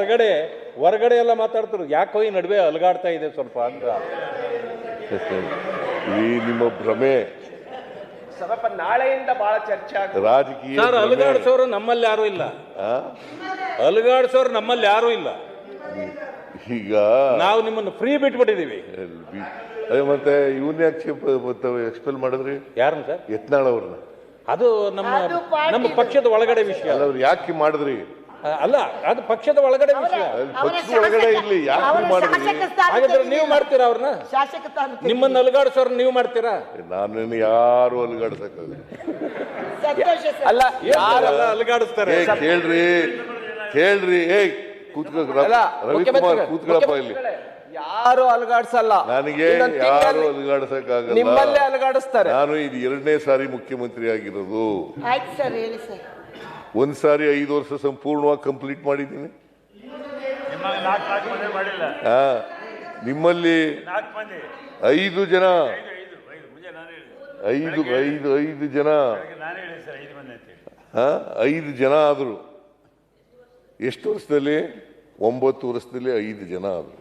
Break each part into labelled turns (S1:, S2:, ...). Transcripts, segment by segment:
S1: ಹೊರಗಡೆ ಹೊರಗಡೆ ಎಲ್ಲ ಮಾತಾಡ್ತಾರೆ ಯಾಕೋ ಈ ನಡುವೆ ಅಲಗಾಡ್ತಾ ಇದೆ ಸ್ವಲ್ಪ ಅಂತ.
S2: ಈ ನಿಮ್ಮ ಭ್ರಮೆ.
S3: ಸ್ವಲ್ಪ ನಾಳೆಯಿಂದ ಬಹಳ ಚರ್ಚೆ ಆಗ್ತದೆ
S2: ರಾಜಕೀಯ
S1: ಸರ್. ನಮ್ಮಲ್ಲಿ ಯಾರು ಇಲ್ಲ.
S2: ಆ?
S1: ಅಲುಗಾಡ್ಸೋರು ನಮ್ಮಲ್ಲಿ ಯಾರು ಇಲ್ಲ.
S2: ಈಗ
S1: ನಾವು ನಿಮ್ಮನ್ನು ಫ್ರೀ ಬಿಟ್ಬಿಟ್ಟಿದೀವಿ
S2: ಅದೇ ಮತ್ತೆ ಇವನ್ನ ಯಾಕೆ ಎಕ್ಸ್ಪೆಲ್ ಮಾಡಿದ್ರಿ?
S1: ಯಾರನ್ನ ಸರ್
S2: ಯತ್ನಾಳ್ ಅವ್ರನ್ನ.
S1: ಅದು ನಮ್ಮ ನಮ್ಮ ಪಕ್ಷದ ಒಳಗಡೆ ವಿಷಯ.
S2: ಅಲ್ಲ ಅವ್ರು ಯಾಕೆ ಮಾಡಿದ್ರಿ?
S1: ಅಲ್ಲ ಅದು ಪಕ್ಷದ ಒಳಗಡೆ ವಿಷಯ.
S2: ಪಕ್ಷದ ಒಳಗಡೆ ಇಲ್ಲಿ ಯಾಕೆ ಮಾಡಿದ್ರಿ
S1: ಹಾಗಾದ್ರೆ ನೀವು ಮಾಡ್ತೀರಾ ಅವ್ರನ್ನ?
S4: ಶಾಸಕ
S1: ನಿಮ್ಮನ್ನ ಅಲುಗಾಡಿಸೋರ್ ನೀವು ಮಾಡ್ತೀರಾ?
S2: ನಾನು ಯಾರು ಅಲ್ಗಾಡ್ಸಕ್ಕಾಗಲ್ಲ.
S3: ಅಲ್ಲ
S1: ಯಾರೆಲ್ಲ ಅಲುಗಾಡಿಸ್ತಾರೆ?
S2: ಕೇಳ್ರಿ ಕೇಳ್ರಿ ಏ ಕೂತ್ಕೋ ರವಿಕುಮಾರ್ ಕೂತ್ಕೊಳ್ಳಪ್ಪ ಇಲ್ಲಿ.
S3: ಯಾರು ಅಲುಗಾಡ್ಸಲ್ಲ?
S2: ನನಗೆ ಯಾರು
S3: ತಿಂಗಳಲ್ಲಿ ನಿಮ್ಮಲ್ಲೇ ಅಲುಗಾಡಿಸ್ತಾರೆ.
S2: ನಾನು ಇದು ಎರಡನೇ ಸಾರಿ ಮುಖ್ಯಮಂತ್ರಿ ಆಗಿರೋದು
S4: ಆಯ್ತು ಸರ್ ಹೇಳಿ ಸರ್.
S2: ಒಂದ್ ಸಾರಿ ಐದು ವರ್ಷ ಸಂಪೂರ್ಣವಾಗಿ ಕಂಪ್ಲೀಟ್ ಮಾಡಿದ್ದೀನಿ. ಆ, ನಿಮ್ಮಲ್ಲಿ ಐದು ಜನ.
S5: ಐದು ಐದು ಐದು.
S2: ಜನ.
S5: ಹಾಂ ಐದು
S2: ಜನ ಆದರು. ಎಷ್ಟು ವರ್ಷದಲ್ಲಿ? ಒಂಬತ್ತು ವರ್ಷದಲ್ಲಿ ಐದು ಜನ ಆದರು.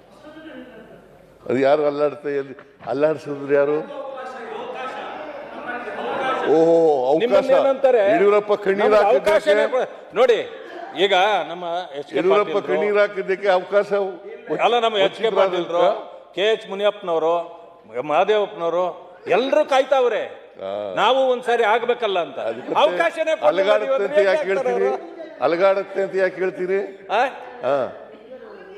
S2: ಅದು ಯಾರು ಅಲ್ಲಾಡ್ತಾ ಎಲ್ಲಿ ಅಲ್ಲಾಡ್ಸಿದ್ರು ಯಾರು? ಓಹೋ ಅವಕಾಶ.
S1: ನಿಮ್ಮನ್ನ ಏನಂತಾರೆ?
S2: ಯಡಿಯೂರಪ್ಪ ಕಣ್ಣೀರ
S1: ನಮ್ಗೆ ಅವಕಾಶನೇ
S2: ಹಾಕಿದ್ದಕ್ಕೆ
S1: ಕೊಡ- ನೋಡಿ ಈಗ ನಮ್ಮ ಎಚ್ ಕೆ
S2: ಯಡಿಯೂರಪ್ಪ ಕಣ್ಣೀರ್ ಹಾಕಿದ್ದಕ್ಕೆ ಅವಕಾಶ
S1: ಅಲ್ಲ ನಮ್ಮ ಎಚ್ ಕೆ ಪಾಟೀಲ್ರು ಕೆ ಎಚ್ ಮುನಿಯಪ್ಪನವರು ಮಹದೇವಪ್ಪನವರು ಎಲ್ಲರೂ ಕಾಯ್ತಾವ್ರೆ. ನಾವು ಒಂದ್ಸಾರಿ ಆಗ್ಬೇಕಲ್ಲ ಅಂತ. ಅವಕಾಶನೇ
S2: ಅಲಗಾಡುತ್ತೆ ಅಂತ ಯಾಕೆ ಹೇಳ್ತೀರಿ?
S1: ಅವ್ರು?
S2: ಅಲಗಾಡುತ್ತೆ ಅಂತ ಯಾಕೆ ಹೇಳ್ತೀರಿ?
S1: ಆ?
S2: ಹಾ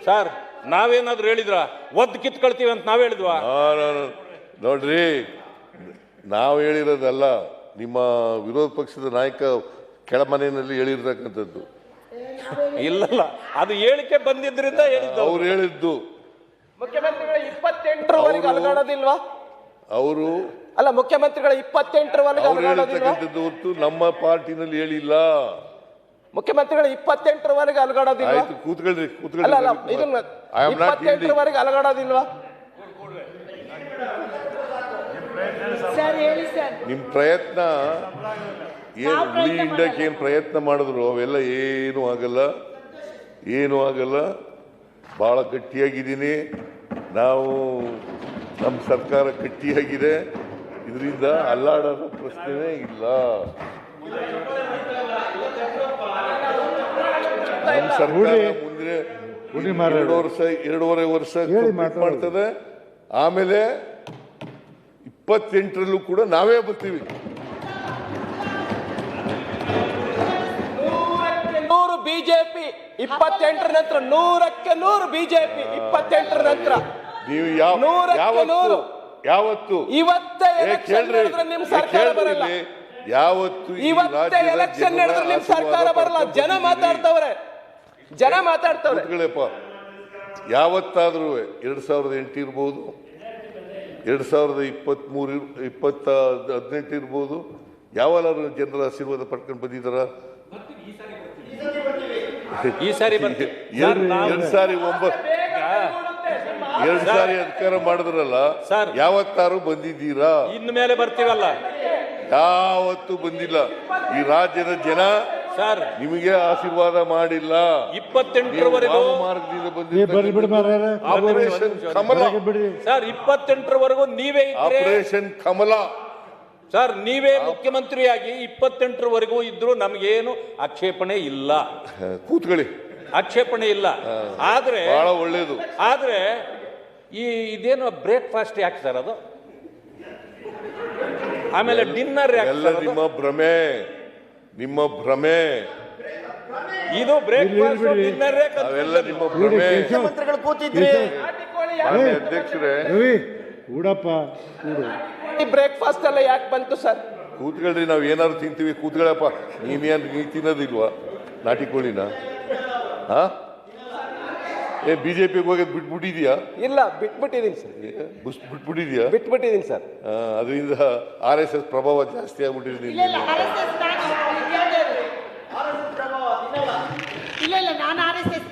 S1: ಸರ್ ನಾವೇನಾದ್ರೂ ಹೇಳಿದ್ರ? ಒದ್ದು ಕಿತ್ಕೊಳ್ತೀವಿ ಅಂತ ನಾವ್ ಹೇಳಿದ್ವಾ?
S2: ಆ, ನೋ- ನೋ- ನೋಡ್ರಿ ನಾವು ಹೇಳಿರೋದಲ್ಲ. ನಿಮ್ಮ ವಿರೋಧ ಪಕ್ಷದ ನಾಯಕ ಕೆಳಮನೆಯಲ್ಲಿ ಹೇಳಿರ್ತಕ್ಕಂಥದ್ದು.
S1: ಇಲ್ಲಲ್ಲ ಅದು ಹೇಳಿಕೆ ಬಂದಿದ್ರಿಂದ ಹೇಳಿದ್ದು
S2: ಅವ್ರು ಹೇಳಿದ್ದು.
S3: ಮುಖ್ಯಮಂತ್ರಿಗಳ ಇಪ್ಪತ್ತೆಂಟರವರೆಗೆ ಅಲುಗಾಡೋದಿಲ್ವಾ?
S2: ಅವರು
S3: ಅಲ್ಲ ಮುಖ್ಯಮಂತ್ರಿಗಳ ಇಪ್ಪತ್ತೆಂಟರವರೆಗೆ
S2: ಅವ್ರು
S3: ಅಲುಗಾಡೋದಿಲ್ವಾ?
S2: ಹೇಳಿರ್ತಕ್ಕಂಥದ್ದು ಹೊರತು ನಮ್ಮ ಪಾರ್ಟಿನಲ್ಲಿ ಹೇಳಿಲ್ಲ.
S3: ಮುಖ್ಯಮಂತ್ರಿಗಳ ಇಪ್ಪತ್ತೆಂಟರವರೆಗೆ ಅಲುಗಾಡೋದಿಲ್ವಾ?
S2: ಆಯ್ತು ಕೂತ್ಕೊಳ್ರಿ
S3: ಅಲ್ಲ ಅಲ್ಲ
S2: ಕೂತ್ಕೊಳ್ರಿ
S3: ಇದನ್ನ
S2: ಐ ಆಮ್ ನಾಟ್
S3: ಇಪ್ಪತ್ತೆಂಟರವರೆಗೆ ಅಲುಗಾಡೋದಿಲ್ವಾ?
S4: ಸರ್ ಹೇಳಿ ಸರ್.
S2: ನಿಮ್ ಪ್ರಯತ್ನ ಏನು ಹುಳಿ ಹಿಂಡಕ್ಕೆ ಏನು ಪ್ರಯತ್ನ ಮಾಡಿದ್ರು ಅವೆಲ್ಲ ಏನೂ ಆಗಲ್ಲ ಏನು ಆಗಲ್ಲ. ಭಾಳ ಗಟ್ಟಿಯಾಗಿದ್ದೀನಿ. ನಾವು ನಮ್ಮ ಸರ್ಕಾರ ಗಟ್ಟಿಯಾಗಿದೆ. ಇದರಿಂದ ಅಲ್ಲಾಡೋದು ಪ್ರಶ್ನೆನೇ ಇಲ್ಲ. ನಮ್ಮ ಸರ್ಕಾರ ಮುಂದೆ ಎರಡು ವರ್ಷ ಎರಡೂವರೆ ವರ್ಷ ಮಾಡ್ತದೆ. ಆಮೇಲೆ ಇಪ್ಪತ್ತೆಂಟರಲ್ಲೂ ಕೂಡ ನಾವೇ ಬರ್ತೀವಿ.
S3: ನೂರು ಬಿಜೆಪಿ ಇಪ್ಪತ್ತೆಂಟರ ನಂತರ ನೂರಕ್ಕೆ ನೂರು ಬಿಜೆಪಿ ಇಪ್ಪತ್ತೆಂಟರ ನಂತರ
S2: ನೀವು ಯಾವ
S3: ನೂರಕ್ಕೆ
S2: ಯಾವತ್ತು
S3: ನೂರು.
S2: ಯಾವತ್ತು?
S3: ಇವತ್ತೇ ಎಲೆಕ್ಷನ್ ನಡೆದ್ರೆ ನಿಮ್ ಸರ್ಕಾರ ಬರಲ್ಲ.
S2: ಯಾವತ್ತು
S3: ಇವತ್ತೇ ಎಲೆಕ್ಷನ್ ನಡೆದ್ರೆ ನಿಮ್ ಸರ್ಕಾರ ಬರಲ್ಲ. ಜನ ಮಾತಾಡ್ತವ್ರೆ. ಜನ ಮಾತಾಡ್ತವ್ರೆ.
S2: ಯಾವತ್ತಾದ್ರೂ ಎರಡ್ ಸಾವಿರದ ಎಂಟು ಇರ್ಬೋದು. ಎರಡ್ ಸಾವಿರದ ಇಪ್ಪತ್ತ್ಮೂರು ಇಪ್ಪತ್ತ ಹದಿನೆಂಟು ಇರ್ಬೋದು. ಯಾವಾಗಾದ್ರೂ ಜನರ ಆಶೀರ್ವಾದ ಪಡ್ಕೊಂಡು ಬಂದಿದ್ದಾರ?
S1: ಈ ಸಾರಿ ಬರ್ತೀವಿ. ಸರ್,
S2: ಎರಡು ಸಾರಿ ಒಂಬತ್ತು ಎರಡು ಸಾರಿ. ಅಧಿಕಾರ ಮಾಡಿದ್ರಲ್ಲ
S1: ಸರ್.
S2: ಯಾವತ್ತಾರು ಬಂದಿದ್ದೀರಾ?
S1: ಇನ್ನು ಮೇಲೆ ಬರ್ತೀವಲ್ಲ.
S2: ಯಾವತ್ತೂ ಬಂದಿಲ್ಲ. ಈ ರಾಜ್ಯದ ಜನ
S1: ಸರ್
S2: ನಿಮಗೆ ಆಶೀರ್ವಾದ ಮಾಡಿಲ್ಲ. ನೀವು
S1: ಇಪ್ಪತ್ತೆಂಟರವರೆಗೂ
S2: ಮಾರ್ಗದಿಂದ ಆಪರೇಷನ್ ಕಮಲ.
S1: ಸರ್ ಇಪ್ಪತ್ತೆಂಟರವರೆಗೂ ನೀವೇ ಇದ್ರೆ
S2: ಆಪರೇಷನ್ ಕಮಲ.
S1: ಸರ್ ನೀವೇ ಮುಖ್ಯಮಂತ್ರಿಯಾಗಿ ಇಪ್ಪತ್ತೆಂಟರವರೆಗೂ ಇದ್ರು ನಮಗೇನು ಆಕ್ಷೇಪಣೆ ಇಲ್ಲ.
S2: ಕೂತ್ಕೊಳ್ಳಿ.
S1: ಆಕ್ಷೇಪಣೆ ಇಲ್ಲ. ಆದ್ರೆ
S2: ಬಹಳ ಒಳ್ಳೇದು.
S1: ಆದ್ರೆ ಈ ಇದೇನು ಬ್ರೇಕ್ಫಾಸ್ಟ್ ಯಾಕೆ ಸರ್ ಅದು? ಆಮೇಲೆ ಡಿನ್ನರ್ ಯಾಕೆ
S2: ಎಲ್ಲ? ನಿಮ್ಮ ಭ್ರಮೆ. ನಿಮ್ಮ ಭ್ರಮೆ.
S1: ಇದು ಬ್ರೇಕ್
S2: ಅವೆಲ್ಲ ನಿಮ್ಮ ಭ್ರಮೆ.
S4: ಮುಖ್ಯಮಂತ್ರಿಗಳು ಕೂತಿದ್ರಿ.
S2: ಮಾನ್ಯ ಅಧ್ಯಕ್ಷರೇ.
S6: ರವಿ ಕೂಡಪ್ಪ ಕೂಡು
S3: ಈ ಬ್ರೇಕ್ಫಾಸ್ಟ್ ಎಲ್ಲ ಯಾಕೆ ಬಂತು ಸರ್?
S2: ಕೂತ್ಕೊಳ್ರಿ ನಾವು ಏನಾದ್ರು ತಿಂತೀವಿ. ಕೂತ್ಕೊಳ್ಳಪ್ಪ ನೀನೇನು ನೀ ತಿನ್ನೋದಿಲ್ವಾ? ನಾಟಿ ಕೋಳಿನ. ಹಾ ಏ ಬಿಜೆಪಿಗೆ ಹೋಗೋದು ಬಿಟ್ಬಿಟ್ಟಿದ್ಯಾ?
S3: ಇಲ್ಲ ಬಿಟ್ಬಿಟ್ಟಿದ್ದೀನಿ ಸರ್.
S2: ಬುಸ್ ಬಿಟ್ಬಿಟ್ಟಿದ್ಯಾ?
S3: ಬಿಟ್ಬಿಟ್ಟಿದ್ದೀನಿ ಸರ್.
S2: ಅದರಿಂದ ಆರ್ ಎಸ್ ಎಸ್ ಪ್ರಭಾವ ಜಾಸ್ತಿ ಆಗ್ಬಿಟ್ಟಿದೆ
S4: ಇಲ್ಲ ಇಲ್ಲ ಆರ್ ಎಸ್ ಎಸ್ ಇಲ್ಲ ಇಲ್ಲ ನಾನು ಆರ್ ಎಸ್ ಎಸ್